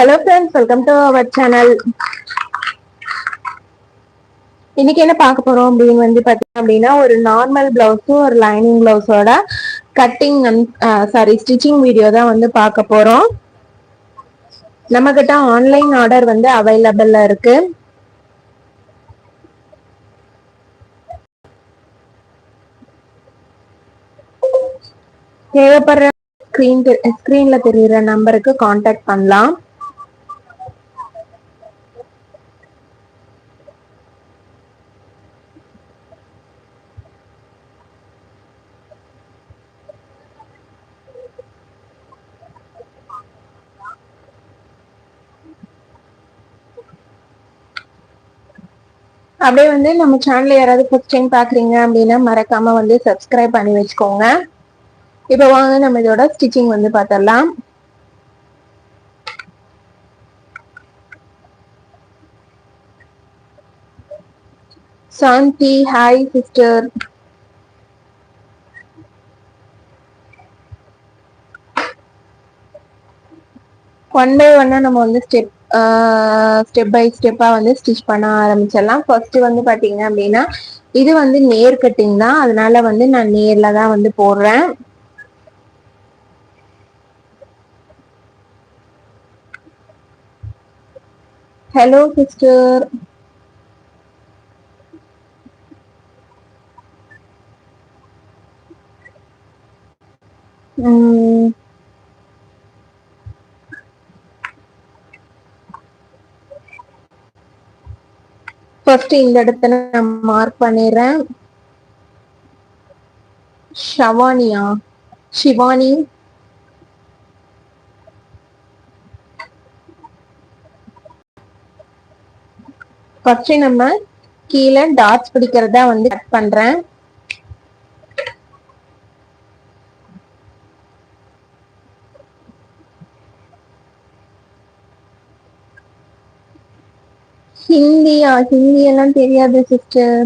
Hello friends welcome to our channel இன்னைக்கு என்ன பார்க்க போறோம் அப்படின்னு வந்து பார்த்தீங்க அப்படின்னா ஒரு நார்மல் பிளவுஸும் ஒரு லைனிங் பிளவுஸோட கட்டிங் சாரி ஸ்டிச்சிங் வீடியோ தான் வந்து பார்க்க போறோம். நம்ம கிட்ட ஆன்லைன் ஆர்டர் வந்து அவைலபிள்ல இருக்கு. தேவைப்படுற ஸ்கிரீன் ஸ்கிரீன்ல தெரியுற நம்பருக்கு காண்டாக்ட் பண்ணலாம். அப்படியே வந்து நம்ம சேனல் யாராவது ஃபர்ஸ்ட் டைம் பாக்குறீங்க அப்படின்னா மறக்காம வந்து சப்ஸ்கிரைப் பண்ணி வச்சுக்கோங்க. இப்போ வாங்க நம்ம இதோட ஸ்டிச்சிங் வந்து பார்த்தரலாம் Shanti hi sister one by ஒன்னா நம்ம வந்து ஸ்டெப் ஸ்டெப் பை ஸ்டெப்பா வந்து ஸ்டிச் பண்ண ஆரம்பிச்சிடலாம். ஃபர்ஸ்ட் வந்து பாத்தீங்க அப்படின்னா இது வந்து நேர் கட்டிங் தான். அதனால வந்து நான் நேர்ல தான் வந்து போடுறேன். ஹலோ சிஸ்டர் உம் ஃபர்ஸ்ட் இந்த இடத்துல நான் மார்க் பண்ணிடுறேன். ஷவானியா. ஷிவானி. ஃபர்ஸ்ட் நம்ம கீழே டாட்ஸ் பிடிக்கிறதா வந்து கட் பண்றேன். ஹிந்தியா? ஹிந்தி எல்லாம் தெரியாது சிஸ்டர்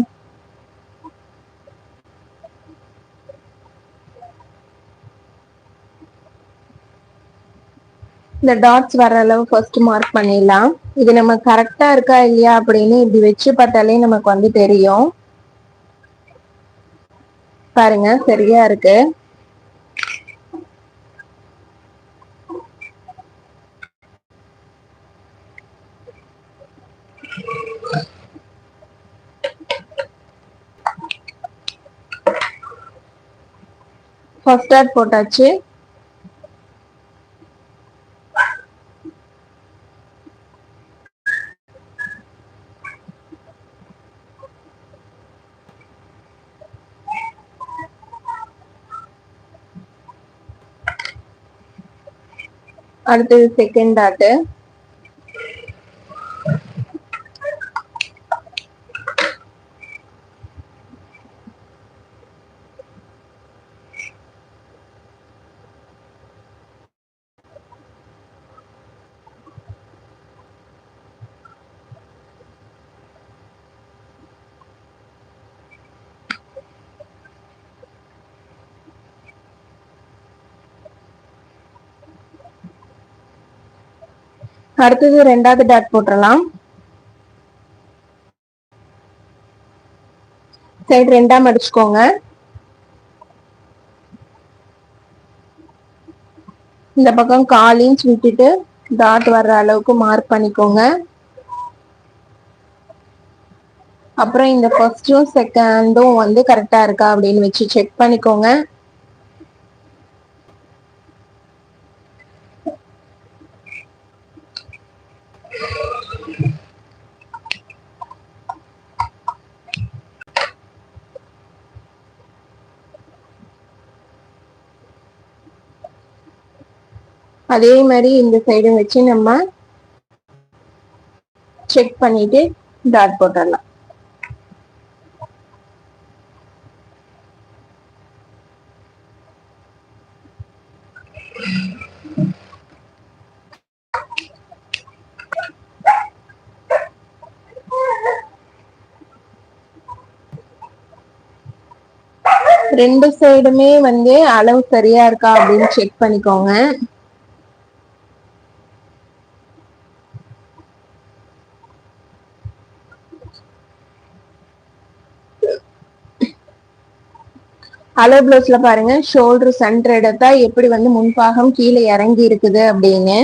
இந்த டாட்ஸ் வர அளவு ஃபர்ஸ்ட் மார்க் பண்ணிடலாம். இது நம்ம கரெக்டா இருக்கா இல்லையா அப்படின்னு இப்படி வச்சு பார்த்தாலே நமக்கு வந்து தெரியும். பாருங்க சரியா இருக்கு. ஃபர்ஸ்ட் டாட் போட்டாச்சு. அடுத்தது செகண்ட் டாட்டு அடுத்தது ரெண்டாவது டாட் போட்டுடலாம் சைடு ரெண்டா மடிச்சுக்கோங்க. இந்த பக்கம் கால் இன்ச் விட்டுட்டு டாட் வர்ற அளவுக்கு மார்க் பண்ணிக்கோங்க. அப்புறம் இந்த ஃபர்ஸ்டும் செகண்டும் வந்து கரெக்டாக இருக்கா அப்படின்னு வச்சு செக் பண்ணிக்கோங்க. அதே மாதிரி இந்த சைடும் வச்சு நம்ம செக் பண்ணிட்டு டாட் போட்டுடலாம். ரெண்டு சைடுமே வந்து அளவு சரியா இருக்கா அப்படின்னு செக் பண்ணிக்கோங்க. அலோ பிளவுஸ்ல பாருங்க. ஷோல்டர் சென்டர் எடுத்தா எப்படி வந்து முன்பாகம் கீழே இறங்கி இருக்குது அப்படின்னு.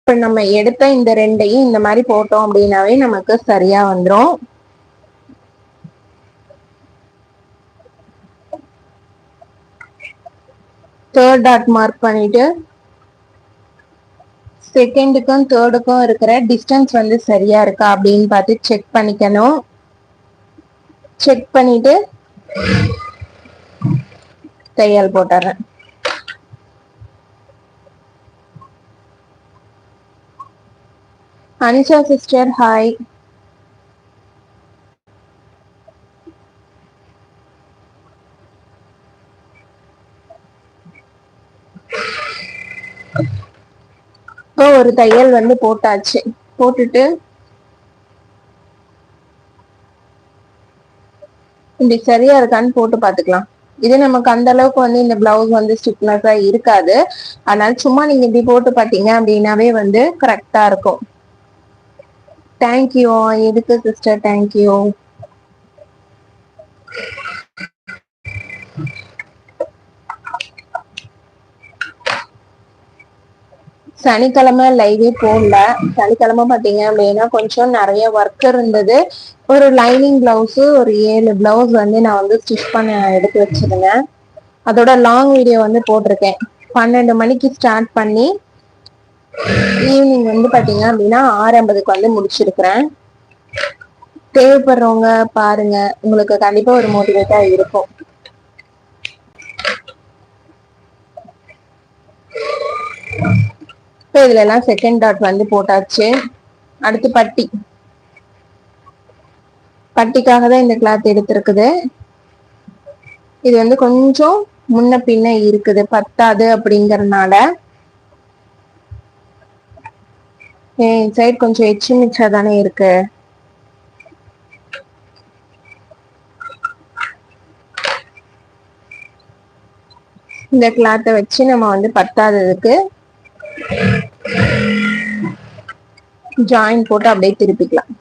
இப்ப நம்ம எடுத்த இந்த ரெண்டையும் இந்த மாதிரி போட்டோம் அப்படின்னாவே நமக்கு சரியா வந்துடும் தேர்ட் டாட் மார்க் பண்ணிட்டு செகண்டுக்கும் தேர்டுக்கும் இருக்கிற டிஸ்டன்ஸ் வந்து சரியா இருக்கா அப்படின்னு பார்த்து செக் பண்ணிக்கணும். செக் பண்ணிட்டு தையல் போட்டுறேன். அனிஷா சிஸ்டர் ஹாய் ஒரு தையல் வந்து போட்டாச்சு. போட்டுட்டு இப்படி சரியா இருக்கான்னு போட்டு பாத்துக்கலாம் இது நமக்கு அந்த அளவுக்கு வந்து இந்த பிளவுஸ் வந்து ஸ்டிக்னஸா இருக்காது. அதனால சும்மா நீங்க இப்படி போட்டு பாத்தீங்க அப்படின்னாவே வந்து கரெக்டா இருக்கும். தேங்க்யூ எதுக்கு சிஸ்டர் தேங்க்யூ சனிக்கிழமை லைவே போடல. சனிக்கிழமை பார்த்தீங்க அப்படின்னா கொஞ்சம் நிறைய ஒர்க் இருந்தது. ஒரு லைனிங் பிளவுஸு ஒரு ஏழு பிளவுஸ் வந்து நான் வந்து ஸ்டிச் பண்ண எடுத்து வச்சிருந்தேன். அதோட லாங் வீடியோ வந்து போட்டிருக்கேன். பன்னெண்டு மணிக்கு ஸ்டார்ட் பண்ணி ஈவினிங் வந்து பார்த்தீங்க அப்படின்னா ஆறு ஐம்பதுக்கு வந்து முடிச்சிருக்கிறேன். தேவைப்படுறவங்க பாருங்க. உங்களுக்கு கண்டிப்பா ஒரு மோட்டிவேட்டா இருக்கும். இப்போ இதுல எல்லாம் செகண்ட் டாட் வந்து போட்டாச்சு. அடுத்து பட்டி. பட்டிக்காக தான் இந்த கிளாத் எடுத்திருக்குது. இது வந்து கொஞ்சம் முன்ன பின்ன இருக்குது. பத்தாது அப்படிங்கறதுனால சைட் கொஞ்சம் எச்சு மிச்சா தானே இருக்கு. இந்த கிளாத்தை வச்சு நம்ம வந்து பத்தாததுக்கு ஜாயின் போட்டு அப்படியே திருப்பிக்கலாம்.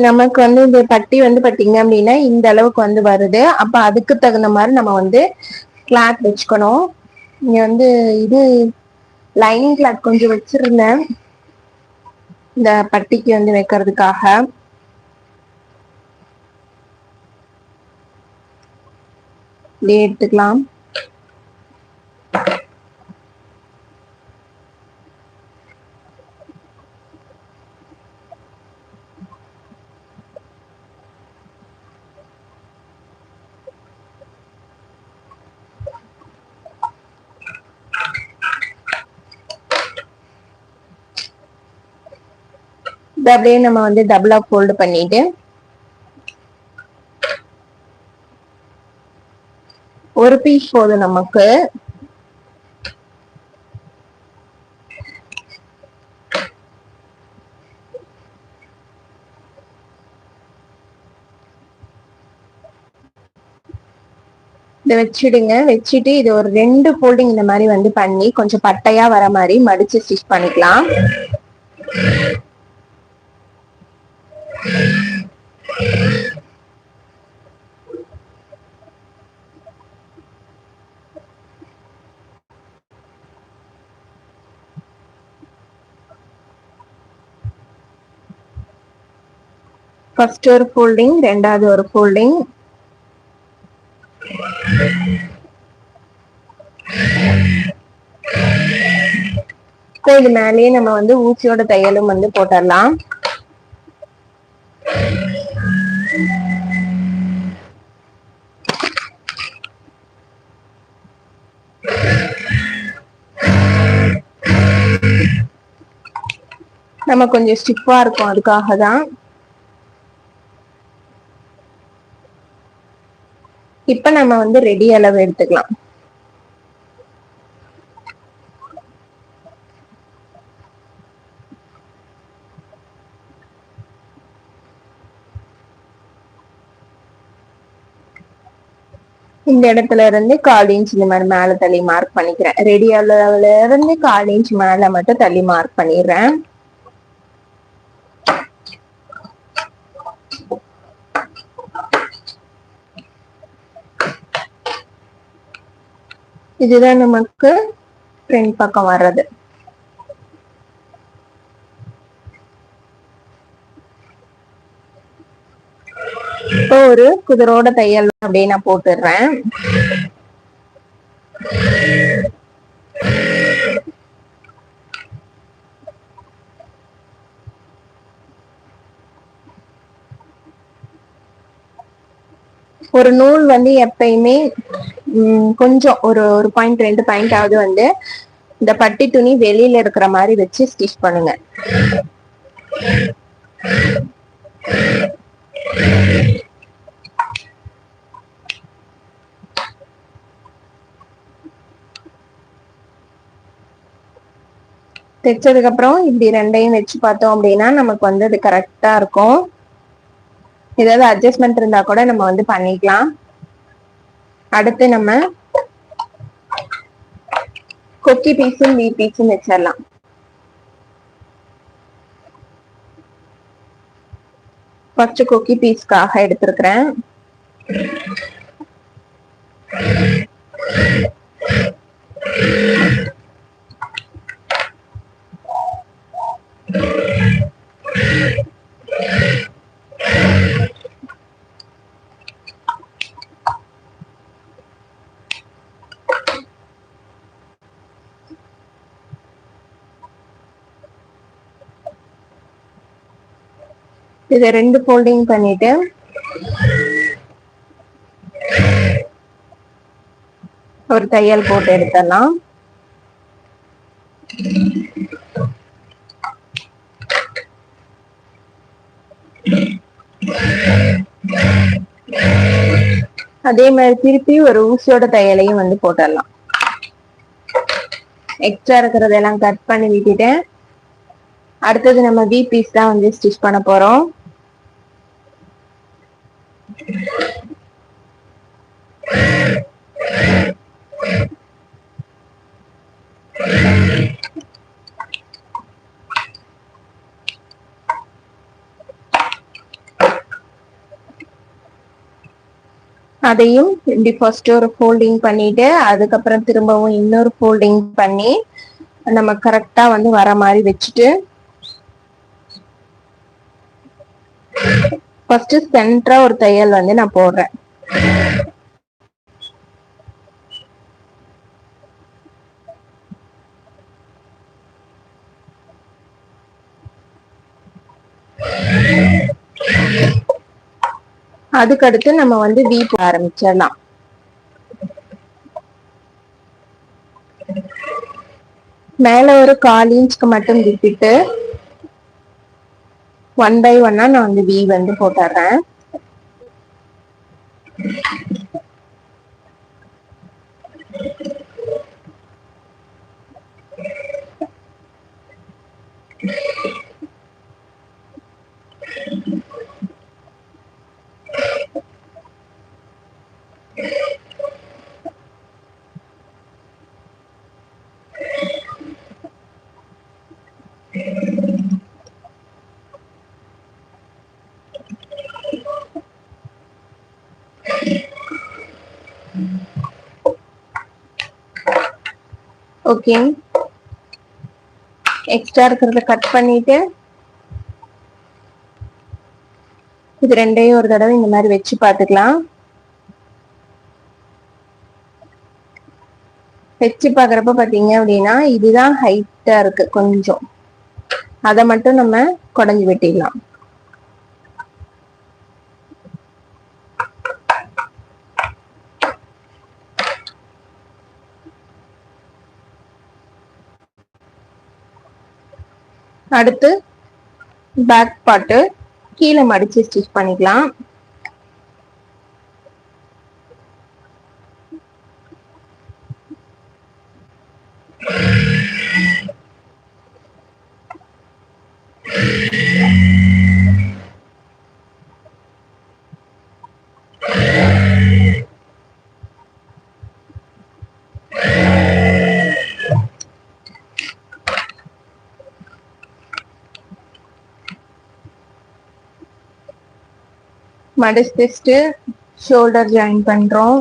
நமக்கு வந்து இந்த பட்டி வந்து பார்த்தீங்க அப்படின்னா இந்த அளவுக்கு வந்து வருது. அப்ப அதுக்கு தகுந்த மாதிரி நம்ம வந்து கிளாத் வச்சுக்கணும். இங்க வந்து இது லைனிங் கிளாத் கொஞ்சம் வச்சிருந்தேன். இந்த பட்டிக்கு வந்து வைக்கிறதுக்காக. இப்படியே எடுத்துக்கலாம். இதை அப்படியே நம்ம வந்து டபுளா ஃபோல்டு பண்ணிட்டு ஒரு பீஸ் போதும் நமக்கு. இதை வச்சுடுங்க. வச்சுட்டு இது ஒரு ரெண்டு ஃபோல்டிங் இந்த மாதிரி வந்து பண்ணி கொஞ்சம் பட்டையா வர மாதிரி மடிச்சு ஸ்டிச் பண்ணிக்கலாம். ஃபர்ஸ்ட் ஒரு ஃபோல்டிங் ரெண்டாவது ஒரு ஃபோல்டிங் இது மேலேயே நம்ம வந்து ஊசியோட தையலும் வந்து போட்டுடலாம். நம்ம கொஞ்சம் ஸ்டிப்பா இருக்கும் அதுக்காக தான் இப்ப நம்ம வந்து ரெடி அளவு எடுத்துக்கலாம். இந்த இடத்துல இருந்து கால் இன்ச் இந்த மாதிரி மேல தள்ளி மார்க் பண்ணிக்கிறேன். ரெடி அளவுல இருந்து கால் இன்ச் மேல மட்டும் தள்ளி மார்க் பண்ணிடுறேன். இதுதான் நமக்கு ஃப்ரண்ட் பக்கம் வர்றது. இப்போ ஒரு குதிரோட தையல் அப்படியே நான் போட்டுடுறேன். ஒரு நூல் வந்து எப்பயுமே கொஞ்சம் ஒரு ஒரு பாயிண்ட் ரெண்டு பாயிண்ட் ஆகுது வந்து இந்த பட்டி துணி வெளியில இருக்கிற மாதிரி வச்சு ஸ்டிச் பண்ணுங்க. தைச்சதுக்கு அப்புறம் இப்படி ரெண்டையும் வச்சு பார்த்தோம் அப்படின்னா நமக்கு வந்து அது கரெக்டா இருக்கும். ஏதாவது அட்ஜஸ்ட்மெண்ட் இருந்தா கூட நம்ம வந்து பண்ணிக்கலாம். அடுத்து நம்ம கொக்கி பீஸும் வீ பீஸும் வச்சிடலாம் ஃபர்ஸ்ட் கொக்கி பீஸ்க்காக எடுத்திருக்கிறேன். இதை ரெண்டு ஃபோல்டிங் பண்ணிட்டு ஒரு தையல் போட்டு எடுத்துடலாம். அதே மாதிரி திருப்பி ஒரு ஊசியோட தையலையும் வந்து போட்டுடலாம். எக்ஸ்ட்ரா இருக்கிறதெல்லாம் கட் பண்ணி விட்டுட்டேன் அடுத்தது நம்ம வி பீஸ் தான் வந்து ஸ்டிச் பண்ண போறோம். அதையும் இப்படி ஃபர்ஸ்ட் ஒரு ஃபோல்டிங் பண்ணிட்டு அதுக்கப்புறம் திரும்பவும் இன்னொரு ஃபோல்டிங் பண்ணி நம்ம கரெக்டா வந்து வர மாதிரி வச்சுட்டு ஃபர்ஸ்ட் சென்டரா ஒரு தையல் வந்து நான் போடுறேன். அதுக்கடுத்து நம்ம வந்து வி ஆரம்பிச்சிடலாம். மேல ஒரு கால் இன்ச்சுக்கு மட்டும் விட்டுட்டு ஒன் பை ஒன்னா நான் வந்து வி வந்து போட்டுறேன் ஓகே எக்ஸ்ட்ரா இருக்கிறத கட் பண்ணிட்டு இது ரெண்டையும் ஒரு தடவை இந்த மாதிரி வச்சு பார்த்துக்கலாம். வச்சு பார்க்குறப்ப பாத்தீங்க அப்படின்னா இதுதான் ஹைட்டா இருக்கு கொஞ்சம். அதை மட்டும் நம்ம குடஞ்சி வெட்டிடலாம். அடுத்து பேக் பாட்டு கீழே மடிச்சு ஸ்டிச் பண்ணிக்கலாம். மடிச்சு ஷோல்டர் ஜாயின் பண்றோம்.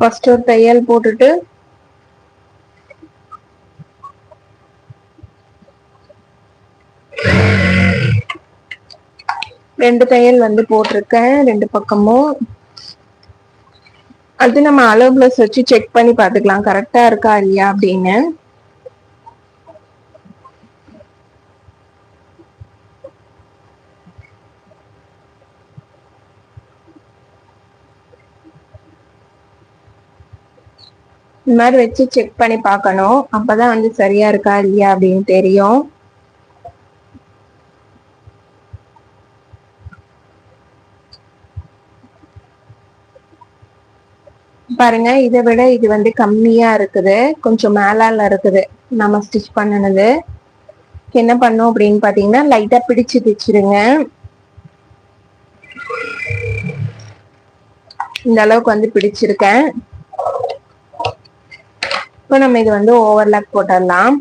ஃபர்ஸ்ட் ஒரு தையல் போட்டுட்டு ரெண்டு தையல் வந்து போட்டிருக்கேன் ரெண்டு பக்கமும். அது நம்ம அளவு பிளஸ் வச்சு செக் பண்ணி பார்த்துக்கலாம். கரெக்டா இருக்கா இல்லையா அப்படின்னு. இந்த மாதிரி வச்சு செக் பண்ணி பார்க்கணும். அப்பதான் வந்து சரியா இருக்கா இல்லையா அப்படின்னு தெரியும். பாருங்க இதை விட இது வந்து கம்மியா இருக்குது. கொஞ்சம் மேலால இருக்குது. நம்ம ஸ்டிச் பண்ணினது. என்ன பண்ணும் அப்படின்னு பாத்தீங்கன்னா லைட்டா பிடிச்சு தைச்சிருங்க இந்த அளவுக்கு வந்து பிடிச்சிருக்கேன். இப்போ நம்ம இது வந்து ஓவர்லாக் போட்டுடலாம்.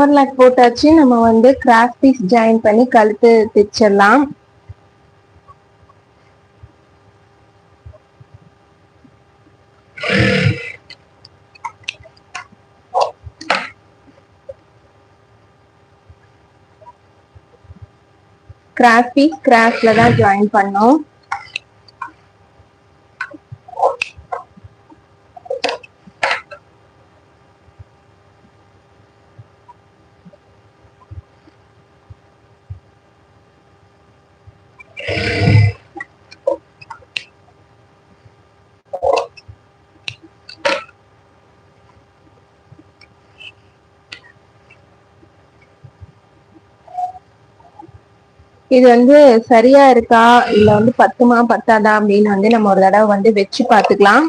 ஓவர்லாக் போட்டாச்சு. நம்ம வந்து கிராஸ் பீஸ் ஜாயின் பண்ணி கழுத்து தைச்சிடலாம். கிராஸ் பீஸ் கிராஸ்ல தான் ஜாயின் பண்ணோம். இது வந்து சரியா இருக்கா? இல்ல வந்து பத்துமா பத்தாதா? அப்படின்னு வந்து நம்ம ஒரு தடவை வந்து வச்சு பார்த்துக்கலாம்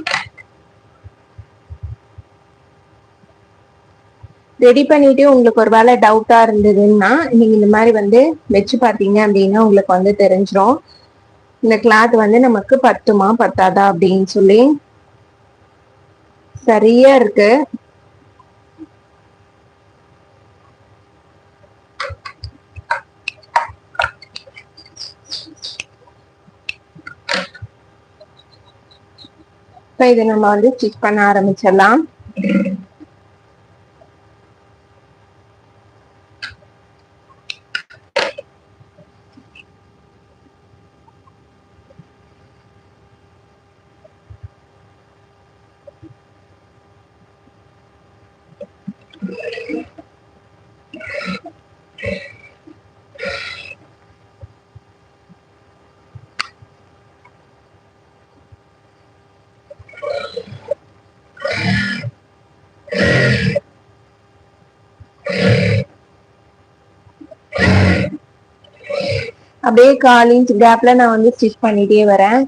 ரெடி பண்ணிட்டு உங்களுக்கு ஒரு வேலை டவுட்டா இருந்ததுன்னா நீங்க இந்த மாதிரி வந்து வச்சு பார்த்தீங்க அப்படின்னா உங்களுக்கு வந்து தெரிஞ்சிடும் இந்த கிளாத் வந்து நமக்கு பத்துமா பத்தாதா அப்படின்னு சொல்லி. சரியா இருக்கு. இப்போ இதை நம்ம வந்து ஸ்டிச் பண்ண ஆரம்பிச்சிடலாம். அப்படியே கால் இன்ச் கேப்ல நான் வந்து ஸ்டிச் பண்ணிட்டே வரேன்.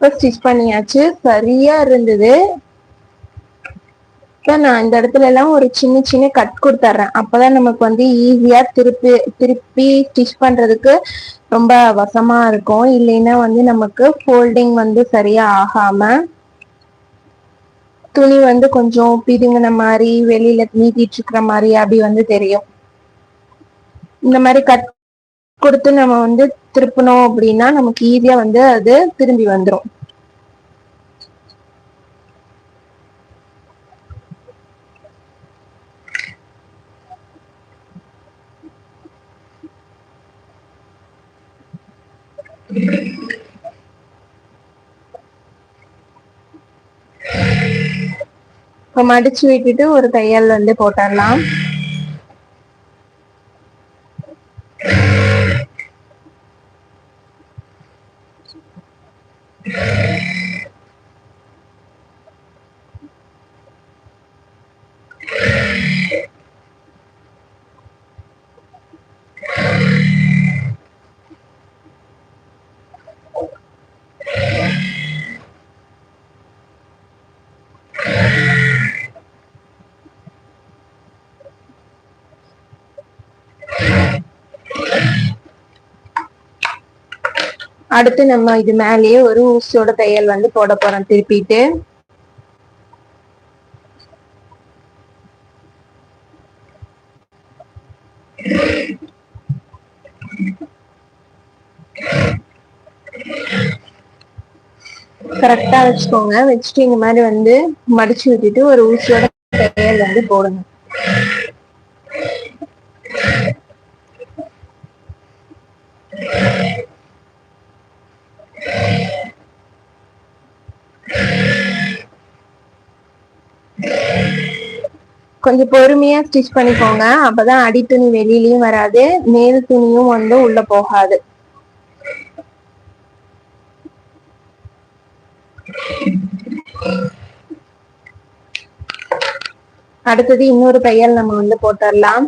இப்போ ஸ்டிச் பண்ணியாச்சு. சரியா இருந்தது. இப்போ நான் இந்த இடத்துல எல்லாம் ஒரு சின்ன சின்ன கட் கொடுத்துட்றேன் அப்பதான் நமக்கு வந்து ஈஸியா திருப்பி திருப்பி ஸ்டிச் பண்றதுக்கு ரொம்ப வசமா இருக்கும். இல்லைன்னா வந்து நமக்கு ஃபோல்டிங் வந்து சரியா ஆகாம துணி வந்து கொஞ்சம் பிதுங்கின மாதிரி வெளியில நீட்டிட்டு இருக்கிற மாதிரி அப்படி வந்து தெரியும். இந்த மாதிரி கட் கொடுத்து நம்ம வந்து திருப்பணும் அப்படின்னா நமக்கு ஈஸியா வந்து அது திரும்பி வந்துடும் இப்போ மடிச்சு விட்டுட்டு ஒரு தையல் வந்து போட்டுடலாம் அடுத்து நம்ம இது மேலேயே ஒரு ஊசியோட தையல் வந்து போட போறோம் திருப்பிட்டு. கரெக்டா வச்சுக்கோங்க. வச்சுட்டு இந்த மாதிரி வந்து மடிச்சு விட்டுட்டு ஒரு ஊசியோட தையல் வந்து போடுங்க கொஞ்சம் பொறுமையா ஸ்டிச் பண்ணிக்கோங்க. அப்பதான் அடி துணி வெளியிலயும் வராது. மேல் துணியும் வந்து உள்ள போகாது. அடுத்தது இன்னொரு பையல் நம்ம வந்து போட்டுடலாம்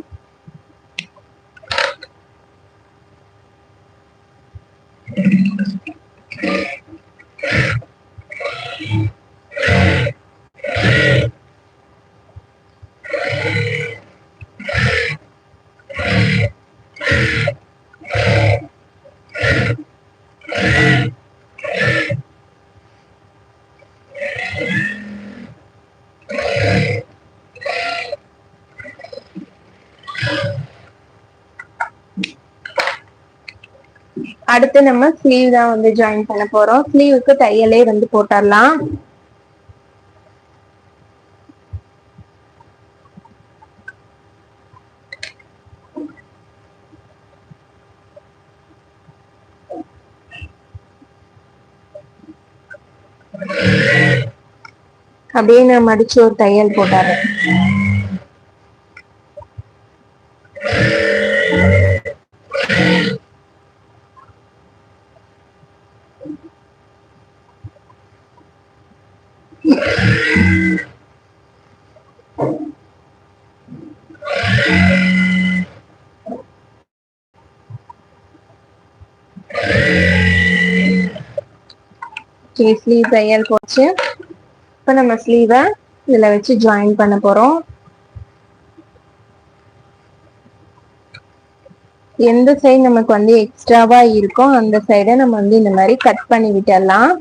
அடுத்து நம்ம ஸ்லீவ் தான் வந்து ஜாயின் பண்ண போறோம். ஸ்லீவுக்கு தையலே வந்து போட்டுடலாம் அப்படியே நான் மடிச்சு ஒரு தையல் ஓகே ஸ்லீவ் தையல் போச்சு. இப்போ நம்ம ஸ்லீவை இதில் வச்சு ஜாயின் பண்ண போகிறோம் எந்த சைடு நமக்கு வந்து எக்ஸ்ட்ராவா இருக்கோ அந்த சைடை நம்ம வந்து இந்த மாதிரி கட் பண்ணி விட்டுடலாம்.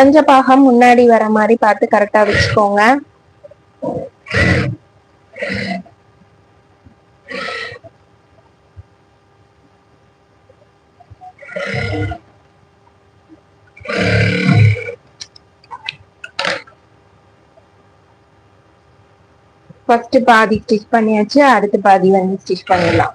அடைஞ்ச பாகம் முன்னாடி வர மாதிரி பார்த்து கரெக்டா வச்சுக்கோங்க. ஃபர்ஸ்ட் பாதி ஸ்டிச் பண்ணியாச்சு அடுத்த பாதி வந்து ஸ்டிச் பண்ணிடலாம்.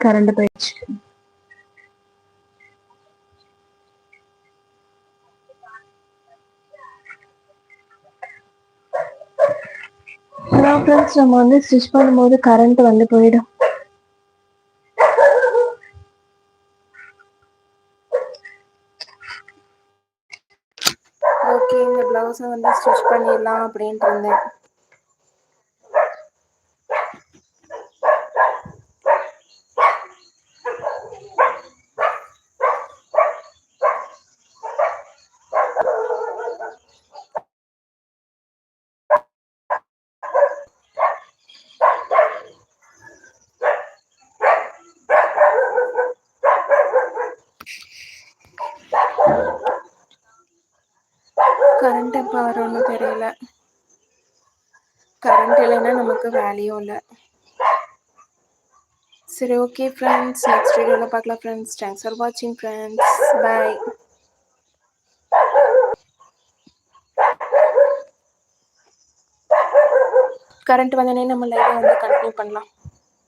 கரண்ட் போயிடுச்சு. ஃப்ரெண்ட்ஸ் நம்ம வந்து ஸ்டிச் பண்ணும்போது கரண்ட் வந்து போயிடும். ஓகே இந்த பிளவுஸை வந்து ஸ்டிச் பண்ணிடலாம் அப்படின்ட்டு இருந்தேன் கரண்ட் எப்போ வரும்னு தெரியல கரண்ட் ஒரு வேல்யூ இல்லை சரி ஓகே ஃப்ரெண்ட்ஸ் நெக்ஸ்ட் வீடியோவில் பார்க்கலாம் ஃப்ரெண்ட்ஸ் தேங்க்ஸ் ஃபார் வாட்சிங் ஃப்ரெண்ட்ஸ் பாய் கரண்ட் வந்தோடனே நம்ம லைவை வந்து கண்டினியூ பண்ணலாம்